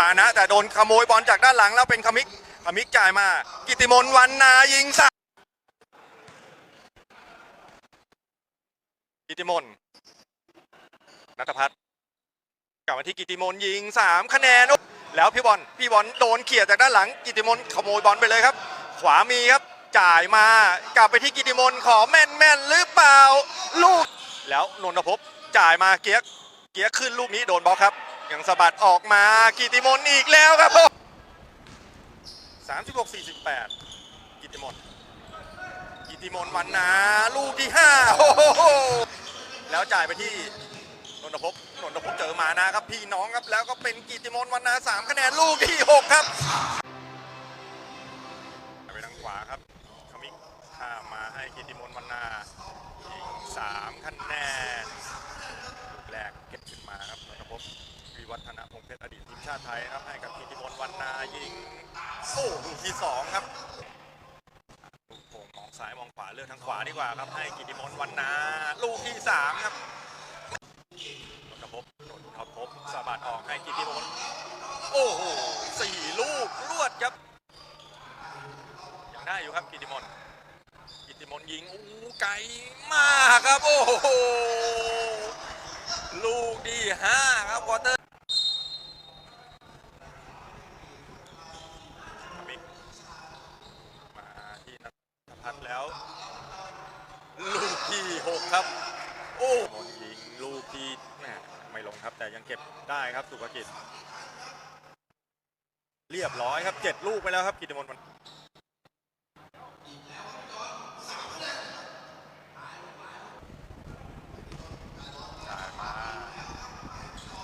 มานะ แต่โดนขโมยบอลจากด้านหลังแล้วเป็นคมิกคมิกจ่ายมา กิติมนวันนายิงสามกิติมนนัทพัฒน์กลับมาที่กิติมนยิงสามคะแนนแล้วพี่บอลพี่บอลโดนเขี่ยจากด้านหลัง กิติมนขโมยบอลไปเลยครับ ขวามีครับจ่ายมากลับไปที่กิติมนขอแม่นแม่นหรือเปล่า ลูก แล้วนนทภพจ่ายมาเกียกเกียกขึ้นลูกนี้โดนบล็อกครับ ยังสะบัดออกมากิติมนอีกแล้วครับผม36 48 กิติมนต์กิติมนต์วันนาลูกที่5โอ้โหแล้วจ่ายไปที่นนทภพนนทภพเจอมานะครับพี่น้องครับแล้วก็เป็นกิติมนวันนา3คะแนนลูกที่ 6 ครับไปทางขวาครับขมิกข้ามาให้กิติมนวันนายิง3คะแนนลูกแรกเก็บขึ้นมาครับนนทภพวิวัฒนพงษ์เพชรอดีตทีมชาติไทยครับให้กับกิติมนต์วันนายิงโอ้ลูกที่สองครับลูกโป่งมองซ้ายมองขวาเลือกทางขวาดีกว่าครับ ให้กิติมนวันนาลูกที่สามครับนนทภพนนทภพสะบัดออกให้กิติมนโอ้โหสี่ลูกรวดครับยังได้อยู่ครับกิติมนกิติมนยิงอู้ไกลมากครับ โอ้โหลูกที่ห้า พัฒน์แล้ว ลูกที่6ครับ โอ้มนยิงลูกที่แหม่ไม่ลงครับ แต่ยังเก็บได้ครับสุภกิจ เรียบร้อยครับ7ลูกไปแล้วครับกิติมนต์วัน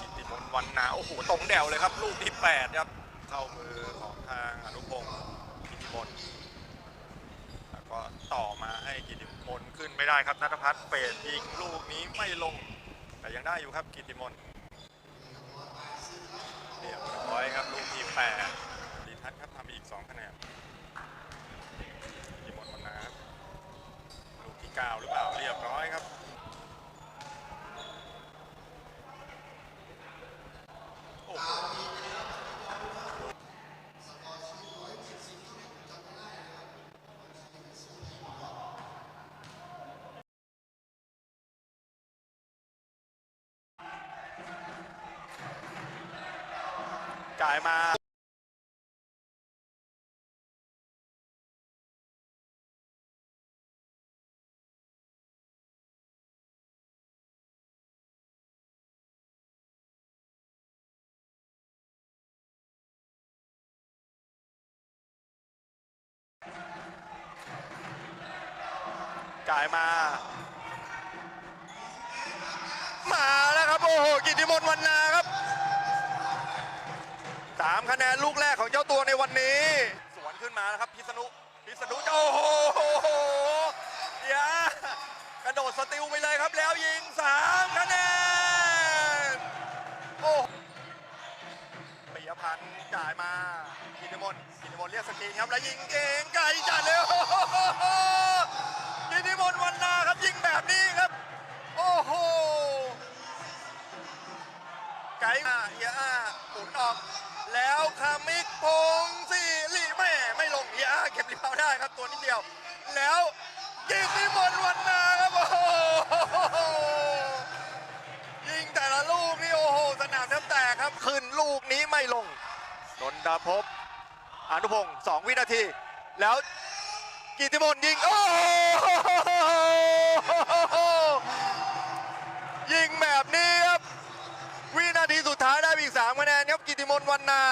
กิติมนต์วันนาโอ้โหตรงแดวเลยครับ ลูกที่ 8 ครับ เข้ามือของทางอนุพงศ์กิติมนต์แล้ว ก็ต่อมาให้กิติมนต์ขึ้นไม่ได้ครับนัทพัฒน์เปดยิงลูกนี้ไม่ลง แต่ยังได้อยู่ครับกิติมนต์เรียบร้อยครับลูกที่แปดดีทัศน์ครับทำอีก2คะแนนกิติมนต์วันนาครับลูกที่9หรือเปล่าเรียบร้อยครับ โอ้โห จ่ายมาจ่ายมา มาแล้วครับ โอ้โห กิติมนต์วันนาครับ สามคะแนนลูกแรกของเจ้าตัวในวันนี้ สวนขึ้นมานะครับพิษณุพิษณุโอ้โหเดี๋ยวกระโดดสติลไปเลยครับแล้วยิงสามคะแนนโอ้ปิยพันธ์จ่ายมากิติมนกิติมนเรียกสกรีนครับแล้วยิงเก่งไกลจัดเลยกิติมนวันนาครับยิงแบบนี้ครับ โอ้โหไกด์มาเอียอาหมุนออก แล้วคามิกพงศิริแม่ไม่ลงเอียเก็บริบาวได้ครับตัวนิดเดียว แล้วกิติมนต์วันนาครับโอ้โหยิงแต่ละลูกนี่โอ้โหสนามแทบแตกครับขึ้นลูกนี้ไม่ลงนนทภพอนุพงศ์สองวินาที แล้วกิติมนยิง โอ้ยิงแบบนี้ครับ วินาทีสุดท้ายได้อีก3คะแนน ติมนต์วันนา